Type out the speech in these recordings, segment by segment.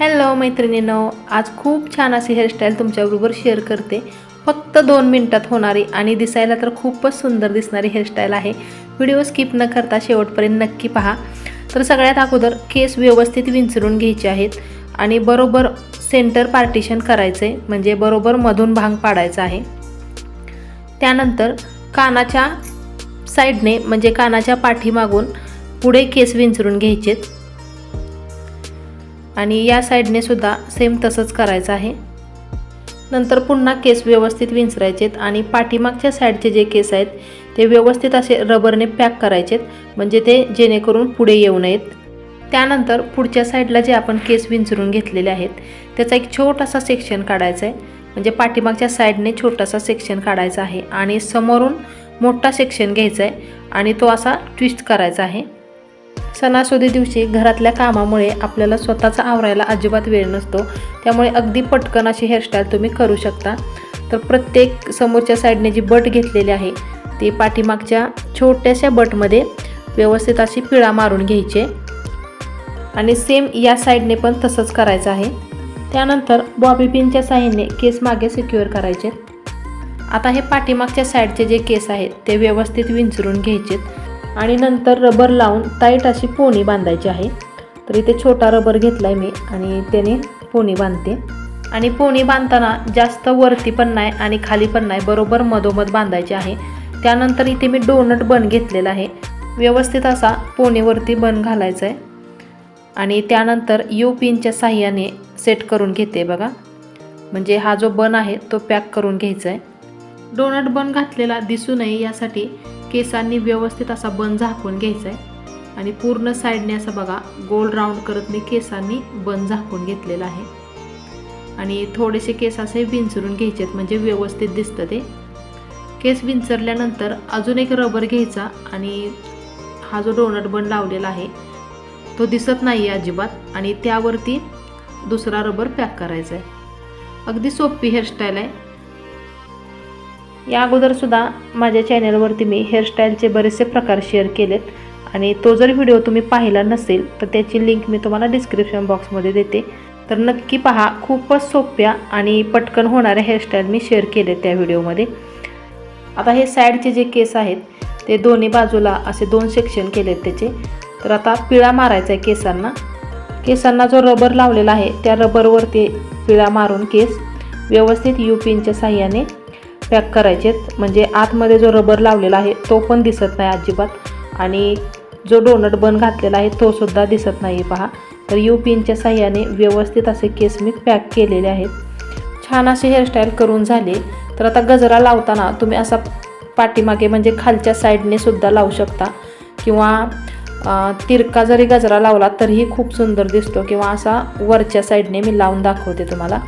Hello मैत्रिणींनो. आज खूप छान अशी हेअरस्टाईल तुमच्याबरोबर शेअर करते. फक्त दोन मिनटात होणारी आणि दिसायला तर खूपच सुंदर दिसणारी हेअरस्टाईल आहे. व्हिडिओ स्किप न करता शेवटपर्यंत नक्की पहा. तर सगळ्यात अगोदर केस व्यवस्थित विंचरून घ्यायचे आहेत आणि बरोबर सेंटर पार्टिशन करायचे म्हणजे बरोबर मधून भांग पाडायचा आहे. त्यानंतर कानाच्या साईडने म्हणजे कानाच्या पाठीमागून पुढे केस विंचरून घ्यायचेत. आणि या साईडने सुद्धा सेम तसंच करायचं आहे. नंतर पुन्हा केस व्यवस्थित विंचरायचेत आणि पाठीमागच्या साईडचे जे केस आहेत ते व्यवस्थित असे रबरने पॅक करायचेत म्हणजे ते जेणेकरून पुढे येऊ नयेत. त्यानंतर पुढच्या साईडला जे आपण केस विंचरून घेतलेले आहेत त्याचा एक छोटासा सेक्शन काढायचा आहे म्हणजे पाठीमागच्या साईडने छोटासा सेक्शन काढायचा आहे आणि समोरून मोठा सेक्शन घ्यायचा आहे आणि तो असा ट्विस्ट करायचा आहे. सणासुदी दिवशी घरातल्या कामामुळे आपल्याला स्वतःचा आवरायला अजिबात वेळ नसतो. त्यामुळे अगदी पटकन अशी हेअरस्टाईल तुम्ही करू शकता. तर प्रत्येक समोरच्या साईडने जी बट घेतलेली आहे ती पाठीमागच्या छोट्याशा बटमध्ये व्यवस्थित अशी पिळा मारून घ्यायची. आणि सेम या साईडने पण तसंच करायचं आहे. त्यानंतर बॉबी पिनच्या साह्याने केस मागे सिक्युअर करायचे. आता हे पाठीमागच्या साईडचे जे केस आहेत ते व्यवस्थित विंचरून घ्यायचेत. आणि नंतर रबर लावून टाईट अशी पोणी बांधायची आहे. तर इथे छोटा रबर घेतला आहे मी आणि त्याने पोणी बांधते. आणि पोणी बांधताना जास्त वरती पण नाही आणि खाली पण नाही बरोबर मधोमध बांधायची आहे. त्यानंतर इथे मी डोनट बन घेतलेला आहे. व्यवस्थित असा पोणीवरती बन घालायचा आहे आणि त्यानंतर यू पिनच्या साह्याने सेट करून घेते बघा. म्हणजे हा जो बन आहे तो पॅक करून घ्यायचा आहे डोनट बन घातलेला दिसू नये यासाठी केसांनी व्यवस्थित असा बन झाकून घ्यायचा आहे आणि पूर्ण साईडने असं बघा गोल राऊंड करत मी केसांनी बन झाकून घेतलेला आहे. आणि थोडेसे केस असे विंचरून घ्यायचे आहेत म्हणजे व्यवस्थित दिसतं ते. केस विंचरल्यानंतर अजून एक रबर घ्यायचा आणि हा जो डोनट बन लावलेला आहे तो दिसत नाही आहे अजिबात. आणि त्यावरती दुसरा रबर पॅक करायचा आहे अगदी सोपी हेअरस्टाईल आहे. या अगोदरसुद्धा माझ्या चॅनलवरती मी हेअरस्टाईलचे बरेचसे प्रकार शेअर केलेत. आणि तो जर व्हिडिओ तुम्ही पाहिला नसेल तर त्याची लिंक मी तुम्हाला डिस्क्रिप्शन बॉक्समध्ये देते. तर नक्की पहा खूपच सोप्या आणि पटकन होणाऱ्या हेअरस्टाईल मी शेअर केले त्या व्हिडिओमध्ये आता हे साईडचे जे केस आहेत ते दोन्ही बाजूला असे दोन सेक्शन केलेत त्याचे. तर आता पिळा मारायचा आहे केसांना. केसांना जो रबर लावलेला आहे त्या रबरवरती पिळा मारून केस व्यवस्थित यू पिनच्या साह्याने पॅक करायचेत. म्हणजे आतमध्ये जो रबर लावलेला आहे तो पण दिसत नाही अजिबात. आणि जो डोनट बन घातलेला आहे तो सुद्धा दिसत नाही पहा. तर यू पिनच्या साह्याने व्यवस्थित असे केस मी पॅक केलेले आहेत. छान असे हेअरस्टाईल करून झाले. तर आता गजरा लावताना तुम्ही असा पाठीमागे म्हणजे खालच्या साईडने सुद्धा लावू शकता. किंवा तिरका जरी गजरा लावला तरीही खूप सुंदर दिसतो. किंवा असा वरच्या साईडने मी लावून दाखवते तुम्हाला.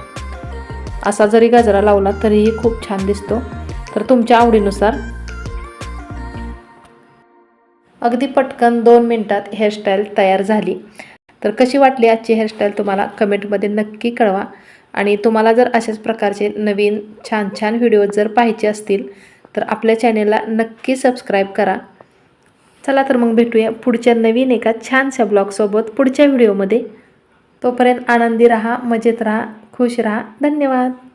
असा जरी गजरा लावला तरीही खूप छान दिसतो. तर तुमच्या आवडीनुसार. अगदी पटकन दोन मिनटात हेअरस्टाईल तयार झाली. तर कशी वाटली आजची हेअरस्टाईल तुम्हाला कमेंटमध्ये नक्की कळवा. आणि तुम्हाला जर अशाच प्रकारचे नवीन छान छान व्हिडिओ जर पाहायचे असतील तर आपल्या चॅनेलला नक्की सबस्क्राईब करा. चला तर मग भेटूया पुढच्या नवीन एका छानशा ब्लॉगसोबत पुढच्या व्हिडिओमध्ये तोपर्यंत आनंदी राहा मजेत राहा खुश राहा. धन्यवाद.